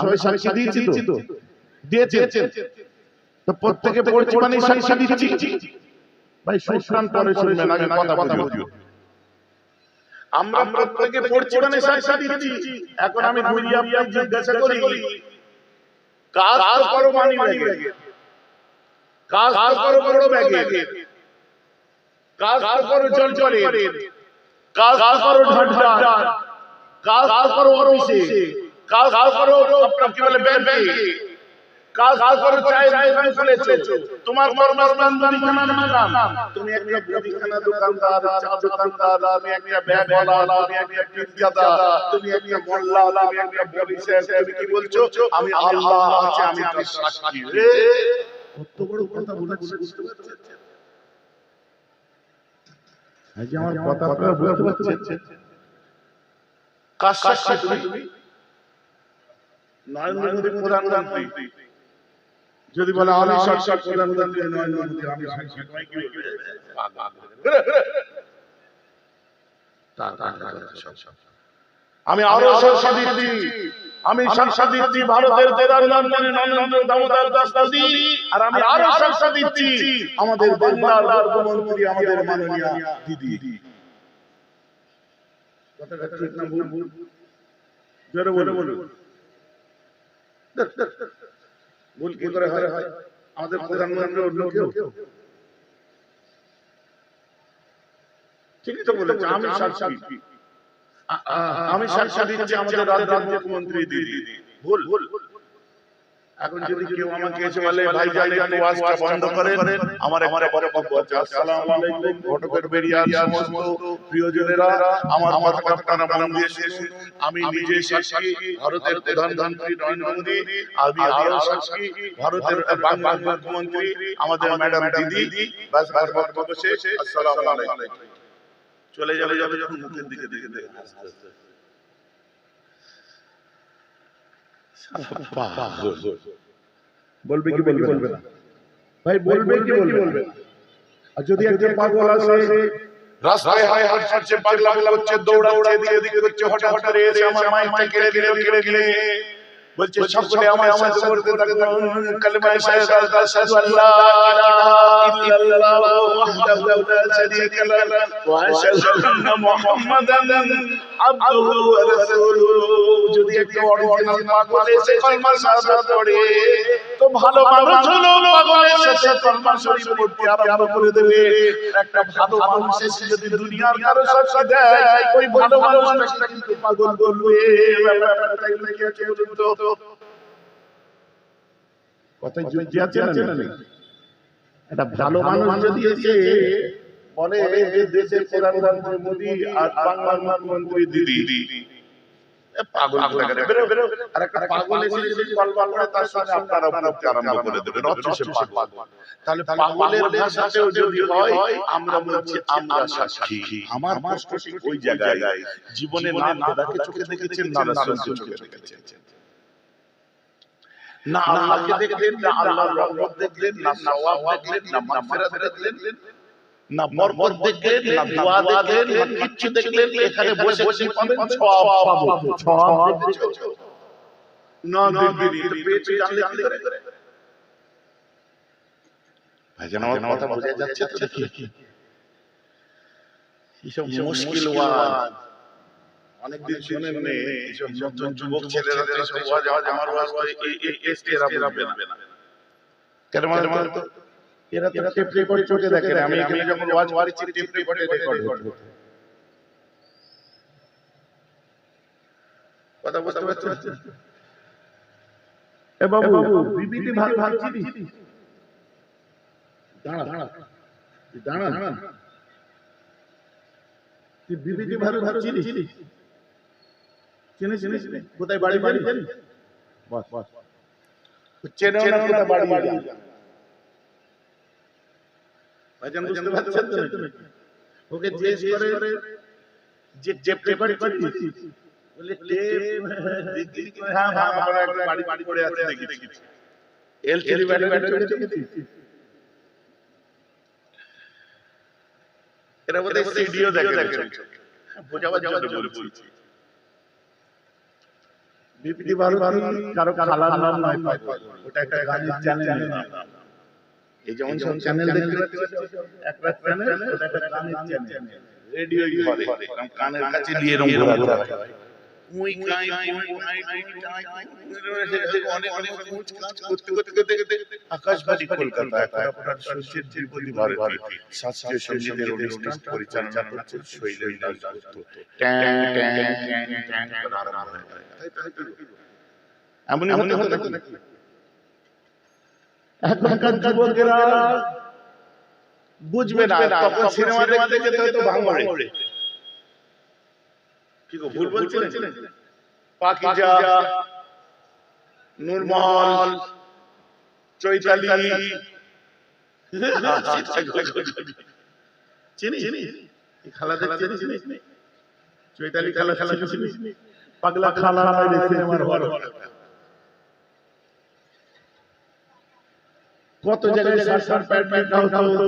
সবাই সাক্ষী দিয়েছি তো? দিয়েছেন? তো প্রত্যেকে পড়ছি মানে সাক্ষী দিচ্ছি। ভাই সুশ্রান পরে শুনবেন আগে কথা কথা বলছি আমরা প্রত্যেকে পড়ছি মানে সাক্ষী দিচ্ছি। এখন আমি ঘুরিয়ে আপনাকে জিজ্ঞাসা করি কাজ করো মানি কাজ করো বড় ব্যাগে কাজ করো জল জলে কাজ করো অফিসে। কাজ করো, আপনার কি বলে ব্যাংকে কাজ কাজ করো, চায়ের দোকান খুলেছো তোমার কর্মস্থান মুদিখানা দোকান তুমি একটা মুদিখানা দোকানদার, চা দোকানদার, তুমি একটা ব্যাগওয়ালা তুমি একটা পিজ্জাদা, তুমি একটা মোল্লা, তুমি একটা পুলিশ তুমি কি বলছো? আমি আল্লাহ আছে, আমি তার সাক্ষী। রে! কত বড় কথা বলেছে বুঝতে পারছেন? আমার কথা আপনারা বুঝতে পারছেন? কার সাক্ষী তুমি? নরেন্দ্র মোদী প্রধানমন্ত্রী। যদি বলে আমি সরকার প্রধানমন্ত্রী নরেন্দ্র মোদী আমি? আমি আরও সংসদ দিচ্ছি আমি সংসদ দিচ্ছি ভারতের প্রধানমন্ত্রী নরেন্দ্র দামোদর দাস মোদী আর আমি আরও সংসদ দিচ্ছি আমাদের বাংলার মুখ্যমন্ত্রী আমাদের মাননীয় দিদি। কথাটা ঠিক না ভুল ভুল। জোরে বলে বলুন। ভুল কি করে হয়? আমাদের প্রধানমন্ত্রী অন্য কেউ? ঠিকই তো বলেছে আমি আ- আমি দিচ্ছি আমাদের রাজ্যের মুখ্যমন্ত্রী দিদি। ভুল। ভুল। এখন যদি কেউ আমাকে এসে বলে ভাই একটু ওয়াজটা বন্ধ করেন। আমার বড় বক্তব্য আসসালামু আলাইকুম ঘটকের বেরিয়ার সমস্ত প্রিয়জনেরা আমার কথা আপনারা মন দিয়ে শুনুন। আমি নিজে সাক্ষী ভারতের প্রধানমন্ত্রী নরেন্দ্র মোদী আমি আরও সাক্ষী ভারতের বাংলার মুখ্যমন্ত্রী আমাদের ম্যাডাম দিদি বাস বাস বক্তব্য শেষ। আসসালামু আলাইকুম। চলে যাবে যাবে যখন মুখের দিকে দিকে দেখে আস্তে আস্তে। বলবে কি বলবে বলবে না ভাই বলবে কি বলবে না আর যদি একজন পাগল আসে রাস্তায় হায় হায় হাঁটছে পাগলা পাগলা হচ্ছে দৌড়াচ্ছে এদিকে এদিকে করছে হঠাৎ হঠাৎ এসে আমার মাইকটা কেড়ে কেড়ে কেড়ে কেড়ে বলছে সকলে আমার সাথে করতে থাকুন কালেমা শাহাদাত আশহাদু আল্লা ইলাহা ইল্লাল্লাহ ওয়াহদাহু লা শারীকা লাহু ওয়া আশহাদু আন্না মুহাম্মাদান আবদুহু ওয়া রাসূলুহু যদি একটু অরিজিনাল পাগল এসে কালেমা শাহাদাত পড়ে তো ভালো মানুষ হলো পাগলের সাথে কালেমা শরীফ পড়তে আরম্ভ করে দেবে একটা ভালো মানুষ এসে যদি দুনিয়ার কারও সাথে দেয় ওই ভালো মানুষটা কিন্তু পাগল বলবে ব্যাপারটা কি আছে তো কথায় যুক্তি আছে না একটা ভালো মানুষ যদি এসে বলে যে দেশের প্রধানমন্ত্রী মোদী আর বাংলার মুখ্যমন্ত্রী দিদি। পাগল বেরো, বেরো। আর একটা পাগল এসে যদি কলবা করে তার সঙ্গে আপনারা বলতে আরম্ভ করে দেবেন। অথচ পাগল। তাহলে পাগলের ভাষাতেও যদি হয় আমরা বলছি আমরা সাক্ষী। আমার কষ্ট ঠিক ওই জায়গায় জীবনে না খোদাকে চোখে দেখেছেন না রাসূলকে চোখে দেখেছেন? না আল্লাহকে দেখলেন না আল্লাহর রহমত দেখলেন না সওয়াব দেখলেন না মাগফিরাত দেখলেন না বরকত দেখলেন না দোয়া দেখলেন না কিচ্ছু দেখলেন এখানে বসে বসে পাবেন সওয়াব পাবো সওয়াব না দেখবেন এটা পেয়েছে জানলে কি করে? ভাইজান আমার কথা বোঝা যাচ্ছে তো দেখি এইসব মুশকিল ওয়াজ? অনেকদিন শুনেন নে এইসব নতুন যুবক ছেলেরা তো এইসব ওয়াজ আমার ওয়াজ এই এই এরা বুঝবে না। কেন মানে মানে তো এরা তো টেপ রেকর্ড চোখে দেখে। আমি এখানে যখন ওয়াজ মারিছি টেপ রেকর্ডে রেকর্ড কথা বুঝতে পারছেন? এ বাবু বিবিধি ভাগ ভাগ চিনিস দাঁড়া দাঁড়া দাঁড়া। দাঁড়া। তুই বিবিধি ভালো ভালো চিনিস চিনিস চিনিস চিনিস কোথায় বাড়ি বাড়ি জানিস বাস বাস চেনে না কোথায় বাড়ি বাড়ি ভাইজান বুঝতে পারছেন তো নাকি? ওকে জিজ্ঞেস করে যে যে পেপার চিনিস বলে টেপ দেখি হ্যাঁ হ্যাঁ আমার একটা বাড়ি বাড়ি পড়ে আছে দেখি দেখি এলসিডি বাড়ি বাড়ি দেখেছিস এরা বোধহয় সিডিও দেখে দেখে বোঝাবার জন্য বলে বলছি বিপিটি ভারতী কারও খালার নাম নয় ওটা একটা গানের চ্যানেল এই যেমন সব চ্যানেল দেখতে পাচ্ছ একটা চ্যানেল ওটা একটা গানের চ্যানেল রেডিও কানের কাছে নিয়ে এরকম কাই উই কাই অনেক অনেক কাজ করতে করতে করতে করতে আকাশবাণী কলকাতা করাপড়ার সূর্যের ত্রিপতি ভারতী শাস্ত্রীয় সঙ্গীতের অনুষ্ঠান পরিচালনা করছে শৈলেশ দাস গুপ্ত ট্যাং ট্যাং ট্যাং ট্যাং করে আরম্ভ হয়ে যায়। তাই তো, তাই তো। এমনই এমনই হতো নাকি এখনকার যুবকেরা বুঝবে না তখন সিনেমা দেখতে যেতে হতো ভাঙড়ে কি গো ভুল বলছিলেন পাকিজা নূরমহল চৈতালি। চিনি খালা দেখতে চিনি চৈতালি খালা খালা পাগলা খালা কত জায়গায় সার প্যাট প্যাট হতো?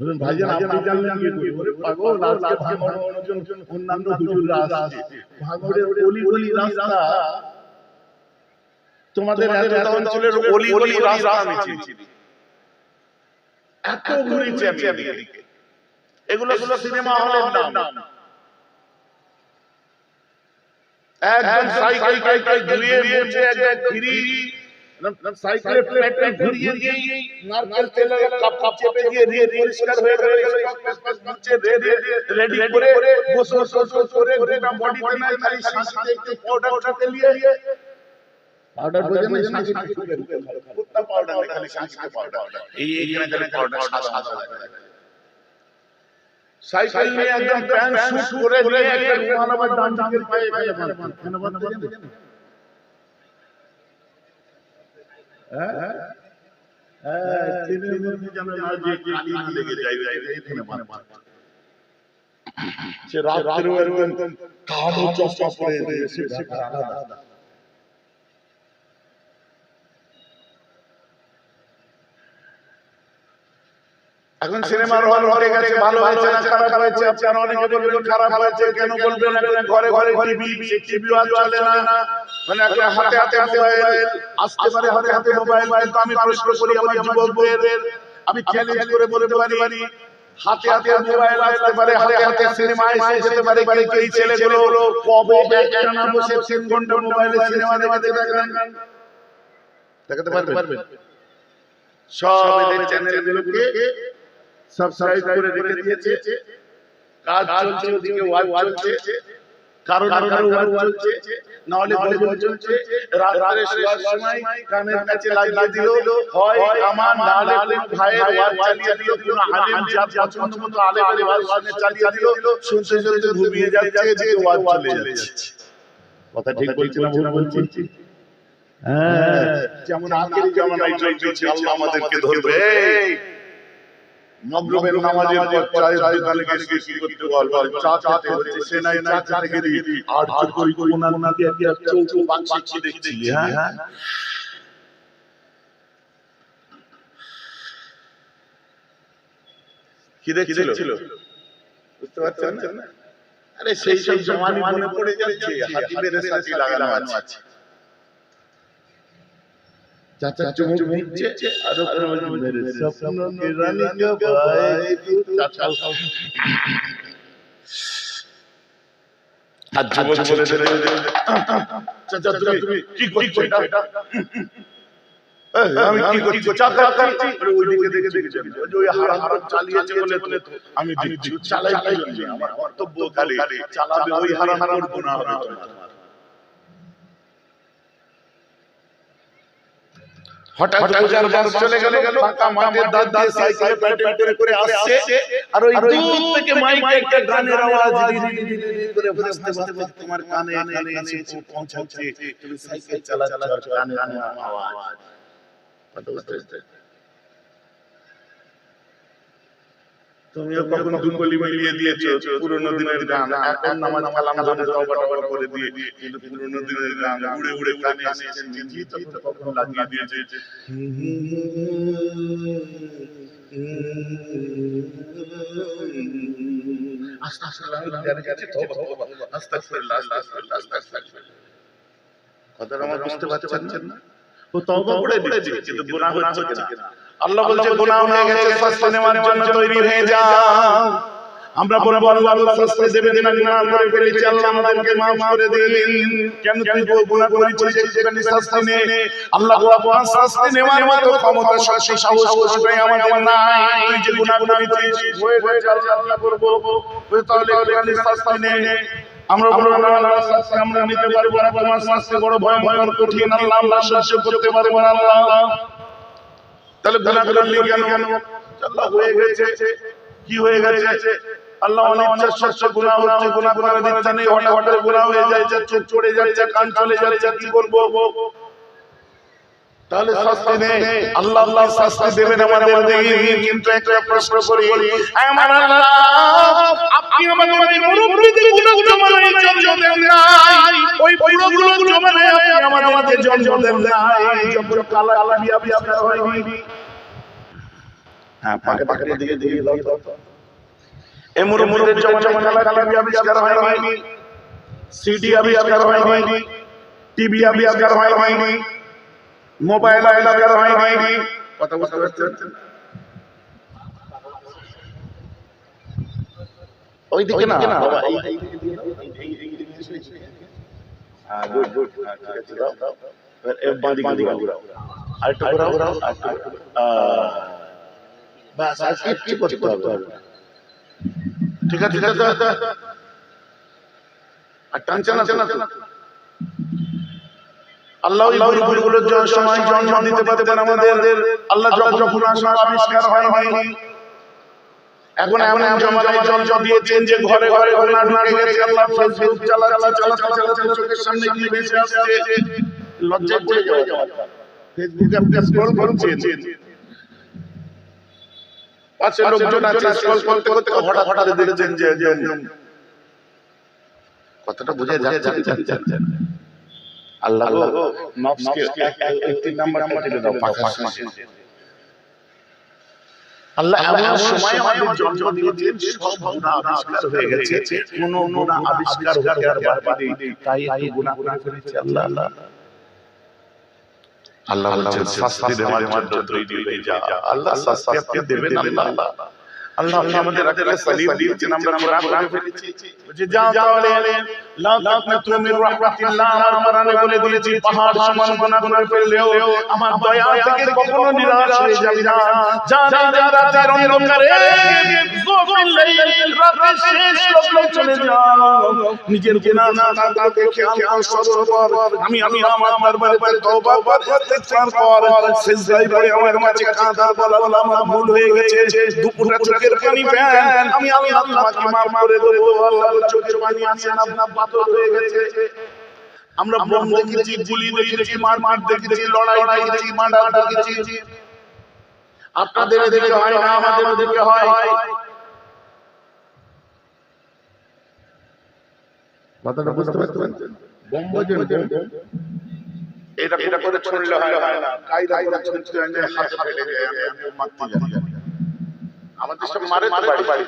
বলুন ভাইজান আপনি জানলেন কি করে? পাগল আজকে ভাঙড় অন্যজন অন্যান্য হুজুররা আসছে ভাঙড়ের অলি গলি রাস্তা। তোমাদের এত অঞ্চলের অলি গলি রাস্তা আমি চিনি। এত ঘুরেছি আমি এদিকে। এগুলো এগুলো সিনেমা হলের নাম। একদম সাইকেল টাইকেল ঘুরিয়ে মুছে একদম ফ্রি। সাইকেলে পেট্রোল ঘুরিয়ে দিয়ে নারকেল তেলের কাপ কাপ চেপে দিয়ে দিয়ে পরিষ্কার হয়ে গেলে মুছে রেডি রেডি করে বসে বসে বসে করে গোটা বডিতে না খালি শাঁসিতে একটু পাউডার টাকে নিয়ে পাউডার বোঝে না শাঁসি কুত্তা পাউডার না খালি শাঁসিতে পাউডার এই এইখানে খালি পাউডার সাদা সাদা লাগে সাইকেল নিয়ে একদম প্যান্ট শুট করে নিয়ে একটা রুমাল আবার ডান দিকের পায়ে পায়ে বাঁধ কেন বাঁধতে জানেন হ্যাঁ হ্যাঁ চিনের মধ্যে যেন না যে কালি না লেগে যায় এইখানে বাঁধ সে রাত্রে একদম কালো চশমা পরে সে ব্যাপার এখন সিনেমার হল হয়ে গেছে ভালো হয়েছে না খারাপ হয়েছে? আপনারা অনেকে বলবেন খারাপ হয়েছে কেন বলবেন ঘরে ঘরে টিভি টিভি আর চলে না। মানে এখন হাতে হাতে মোবাইল আসতে পারে হাতে হাতে মোবাইল কিন্তু আমি প্রশ্ন করি আমার যুবকদের আমি চ্যালেঞ্জ করে বলতে পারি হাতে হাতে মোবাইল আসতে পারে হাতে হাতে সিনেমা এসে যেতে পারে কিন্তু এই ছেলেগুলো কবে একটা না বসে তিন ঘণ্টা মোবাইলে সিনেমা দেখতে দেখেন। দেখাতে পারবেন? সব এদের চ্যানেলগুলোকে সাবস্ক্রাইব করে রেখে দিয়েছে। কাজ চলছে ওদিকে ওয়াচ চলছে। কারও না কারও ওয়াচ চলছে। না হলে গজল চলছে। রাত্রে শোয়ার সময় কানের কাছে লাগিয়ে দিল। হয় আমার না হলে ভাইয়ের ওয়াচ চালিয়ে দিল। কোন আলেম যার পছন্দ মতো শুনে চালিয়ে দিল। শুনতে শুনতে ঘুমিয়ে যাচ্ছে যে ওয়াচ চলে যাচ্ছে। কথা ঠিক বলছি না ভুল বলছি? হ্যাঁ। যেমন আগের জামানায় চলছে আল্লাহ আমাদেরকে ধরবে এই, মগরবের নামাজের পর চায়ের দোকানে গিয়ে কি করতে বল বল চা খেতে হচ্ছে সে নাই চা খেতে গেলি আর চুপ করি কোনা কোনা দিয়ে দিয়ে চৌচৌ বাক্সে কি হ্যাঁ। কি দেখছিল? বুঝতে পারছেন আরে সেই সব জমানি মনে পড়ে যাচ্ছে হাতি বেড়ে সাথে লাগানো আছে। চাচা চুমুক দিচ্ছে আর ওপরে বলছে মেরে স্বপ্ন কে রানী কে ভাই চাচা আর যুবক ছেলে ছেলে চাচা তুমি কি করছ? এটা আমি কি করছি? চাচা খাচ্ছি ওই দিকে দেখে দেখে ওই ওই হারাম হারাম চালিয়েছে বলে বলে তো আমি দিচ্ছি। চালাই চালাই আমার কর্তব্য খালি। চালাবে ওই হারাম হারাম গুনাহ হবে তোমার হঠাৎ পূজার বাস চলে গেল ফাঁকা মাঠের দাঁত দিয়ে সাইকেলে প্যাটেল করে করে আসছে। আর ওই দূর থেকে মাইকে একটা গানের আওয়াজ ধীরে ধীরে ধীরে করে ভাসতে ভাসতে তোমার কানে কানে এসে পৌঁছাচ্ছে। তুমি সাইকেল চালাচ্ছ আর কানে কানে আওয়াজ। কথা বুঝতে তুমিও কখন মিলিয়ে দিয়েছ পুরোনো দিনের গান এখন ধরে তওবা করে দিয়ে কিন্তু পুরোনো দিনের গান উড়ে উড়ে কানে এসেছে নিজেই তখন কখন লাগিয়ে দিয়েছে কথাটা আমার বুঝতে পারছেন না ও তওবা করে দিচ্ছে কিন্তু গুনাহ হচ্ছে আল্লাহ বলছে গুনাহ হয়ে গেছে শাস্তি নেওয়ার জন্য তৈরি হয়ে যাও। আমরা বলব আল্লাহ আল্লাহ শাস্তি দেবেন না গুনাহ করে ফেলেছি আল্লাহ আমাদেরকে maaf করে দিন। কেন তুই গুনাহ করেছিস? সেখানে শাস্তি নে আল্লাহ আপনার শাস্তি নেওয়ার মতো ক্ষমতা শক্তি সাহস কোনোটাই আমাদের নাই। তুই যে গুনাহ করেছিস হয়ে গেছে আল্লাহ আল্লাহ করব তুই তাহলে এখানে শাস্তি নে আমরা বলব না আল্লাহ শাস্তি আমরা নিতে পারব না তোমার শাস্তি বড় ভয় ভয়ঙ্কর। কঠিন আল্লাহ আল্লাহ সহ্য করতে পারব না আল্লাহ তাহলে গুনাহ করলে কেন? আল্লাহ হয়ে গেছে। কি হয়ে গেছে? আল্লাহ অনেক শস্য গুনাহ হচ্ছে গুনাহ করার দিচ্ছে নেই, হঠাৎ হঠাৎ গুনাহ হয়ে যাচ্ছে চড়ে যাচ্ছে, কান চলে যাচ্ছে, কি করব তাহলে শাস্তি নেই। আল্লাহ আল্লাহ শাস্তি দেবেন আমাদের কিন্তু একটা প্রশ্ন করি। আমার আল্লাহ আপনি আমাদের মুরব্বিদের গুনাহ জমানোর জন্য দেন নাই। ওই বুড়োগুলো জমানে আপনি আমাদেরকে জন্ম দেন নাই। যখন কালা কালা বিয়া বিয়া হয়নি। হ্যাঁ পাকে পাকে দিকে দিকে দাও। মুরব্বিদের জমানায় কালা কালা বিয়া হয়নি। সিডি আবিষ্কার হয়নি। টিভি আবিষ্কার হয়নি। মোবাইল আবিষ্কার হয়নি। কথা বুঝতে পারছেন? ওই দিকে না বাবা ঠিক আছে, ঠিক আছে। আর টানছে না। আল্লাহ ওই সময় জন্ম দিতে পারতেন আমাদের। আল্লাহ যখন যখন আবিষ্কার হয় হয়নি এখন এমন এমন জমানায় জল জল যে ঘরে ঘরে ঘরে ঢুকে গেছে আল্লাহ ফেসবুক চালাচ্ছে চালাচ্ছে চালাচ্ছে চোখের সামনে কি ভেসে আসছে। লজ্জা পড়ে যাওয়া ফেসবুকে আপনি স্ক্রল করছেন। পাশে লোকজন আছে স্ক্রল করতে করতে হঠাৎ হঠাৎ দেখেছেন যে যে কথাটা বুঝে যাচ্ছে। আল্লাহ নফসকে তিন নাম্বার কেটে দাও পাখা আল্লাহ এমন সময় আমাদের জন্ম দিয়েছেন সব গুনাহ আবিষ্কার হয়ে গেছে। কোন গুনাহ আবিষ্কার হতে আর বাকি নেই। তাই একটু গুনাহ করে ফেলেছি আল্লাহ। আল্লাহ। আল্লাহ বলছেন শাস্তি দেওয়ার জন্য তৈরি হয়ে যা আল্লাহ শাস্তি আপনি দেবেন আল্লাহ। আল্লাহ আল্লাহ আমাদের আগে সালিম দিয়েছেন আমরা গুনাহ করে ফেলেছি যে যাও তাহলে লা তাকনাতু মির রাহমাতিল্লাহ আমার কোরআনে বলে দিয়েছি পাহাড় সমান গুনাহ করে ফেললেও আমার দয়া থেকে কখনো নিরাশ হয়ে যাবি না। যা যা রাতের অন্ধকারে জোফিল লাইল রাতের শেষ লগ্নে চলে যাও। নিজের গুনাহ না তাকে খেয়াল কর। কর আমি আমি আমার দরবারে করে তওবা কর ইস্তিগফার কর সিজদায় পড়ে আমার মাঝে কাঁদা বল আল্লাহ আমার ভুল হয়ে গেছে। দুপুরটা চোখের পানি ফেল আমি আল্লাহ তোমাকে মাফ করে দেবো। আল্লাহ চোখের পানি আছে না আপনার পাথর হয়ে গেছে। আমরা বোম দেখেছি গুলি দেখেছি মার মার দেখেছি লড়াই দেখেছি মার্ডার দেখেছি আপনাদের এদিকে হয় না আমাদের ওদিকে হয়। কথাটা বুঝতে পারছেন? বোম। বোঝেন এটা করে ছড়লে হয় না। কায়দা করে না হাতে ফেলে যায় আমি মারতে জানি আমাদের সব মারে বাড়ি। বাড়ি।